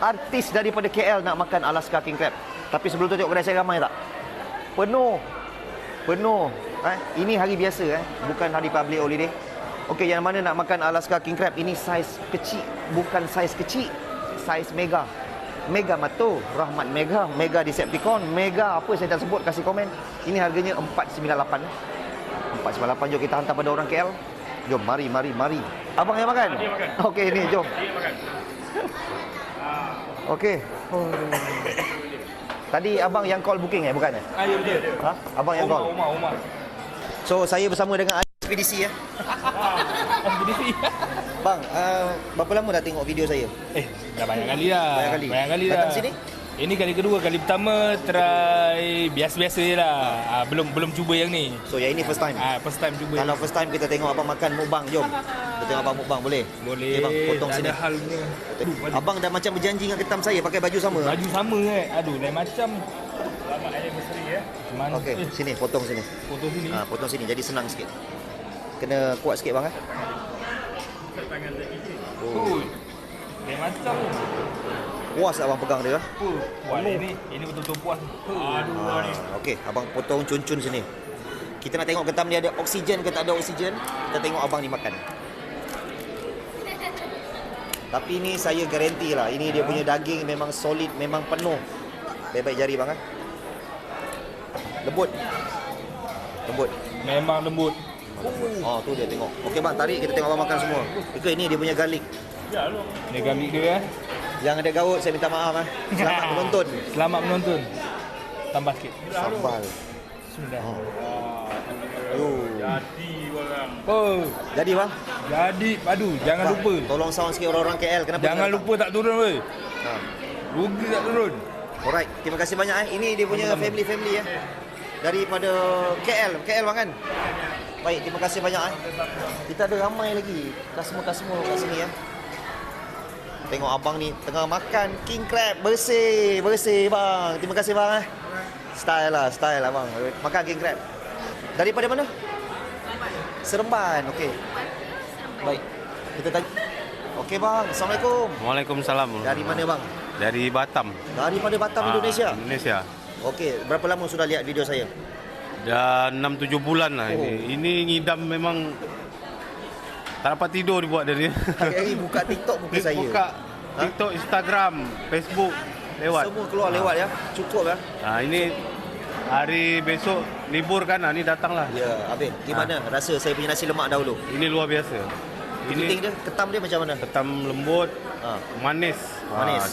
artis daripada KL nak makan Alaska King Crab. Tapi sebelum tu tengok kedai saya ramai tak? Penuh. Penuh. Eh, ini hari biasa eh, bukan hari public holiday. Okey, yang mana nak makan Alaska King Crab ini saiz kecil, bukan saiz kecil, saiz mega. Mega Mato, Rahmat Mega, Mega Decepticon, Mega apa saya tak sebut kasih komen. Ini harganya 498. eh. 498 jom kita hantar pada orang KL. Jom mari mari mari. Abang yang makan? Dia makan. Okey ni jom. Dia makan. Okey. Oh. Tadi abang yang call booking eh bukan eh? Ah, ya betul. Ha? Abang yang Umar, call. Umar, Umar. So saya bersama dengan ekspedisi ya. Ekspedisi. Bang, uh, berapa lama dah tengok video saya? Eh, dah banyak kali dah. Banyak kali? Banyak kali dah. Datang sini? Ini kali kedua, kali pertama try biasa-biasa je lah. Ah, belum belum cuba yang ni. So yang ini first time. Ah, first time cuba. Kalau first time kita tengok abang makan mukbang, jom. Kita tengok abang mukbang boleh? boleh. Okay, bang, potong tak sini. ada hal punya. Aduh. Abang dah macam berjanji dengan ketam saya pakai baju sama. Baju sama eh. Aduh, lain macam. Selamat anniversary ya. Mana? Okey, Eh, sini potong sini. foto sini. Ha, potong sini jadi senang sikit. Kena kuat sikit bang eh. Oh. Lain macam. Puas abang pegang dia. eh? Oh, wah, ini ini betul-betul puas. Aduh, Ha, ni. okey, abang potong cun-cun sini. Kita nak tengok ketam dia ada oksigen ke tak ada oksigen. Kita tengok abang ni makan. Tapi ni saya garanti lah. Ini dia punya daging memang solid, memang penuh. Baik-baik jari bang eh. Lembut. Lembut. Memang lembut. Oh, tu dia tengok. Okey bang, tarik kita tengok abang makan semua. Okey, ini dia punya garlic. Ni kami dia eh. Yang ada gaut saya minta maaf eh. Selamat menonton. Selamat menonton. Tambah sikit. Sambal. Sudah. Oh. Aduh. Jadi orang. Oh, Jadi bang, jadi aduh jangan Bang, lupa. Tolong sound sikit orang-orang KL. Kenapa Jangan tak lupa tak turun weh. Ha. Rugi tak turun. Alright, terima kasih banyak eh. Ini dia punya family-family eh. Daripada KL, KL bang kan? Baik, terima kasih banyak eh. Kita ada ramai lagi customer-customer kat sini eh. Tengok abang ni tengah makan king crab bersih, bersih bang. Terima kasih bang eh. Style lah, style lah bang. Makan king crab. Daripada mana? Seremban. Okey. Baik. Kita tanya. Okey bang, Assalamualaikum. Waalaikumsalam. Dari mana bang? Dari Batam. Daripada Batam, Ah, Indonesia. Indonesia. Okey, berapa lama sudah lihat video saya? Dah 6 7 bulan lah Oh. ini. Ini ngidam memang tak dapat tidur dibuat dari dia. Hari-hari buka TikTok muka saya. Buka Ha? TikTok, Instagram, Facebook lewat. Semua keluar lewat ya. Cukup ya. Ha, ini hari besok libur kan, ha, ni datanglah. Ya, Abin, gimana rasa saya punya nasi lemak dahulu? Ini luar biasa. Ini dia, ketam dia macam mana? ketam lembut, Ha. manis. Manis. Ha,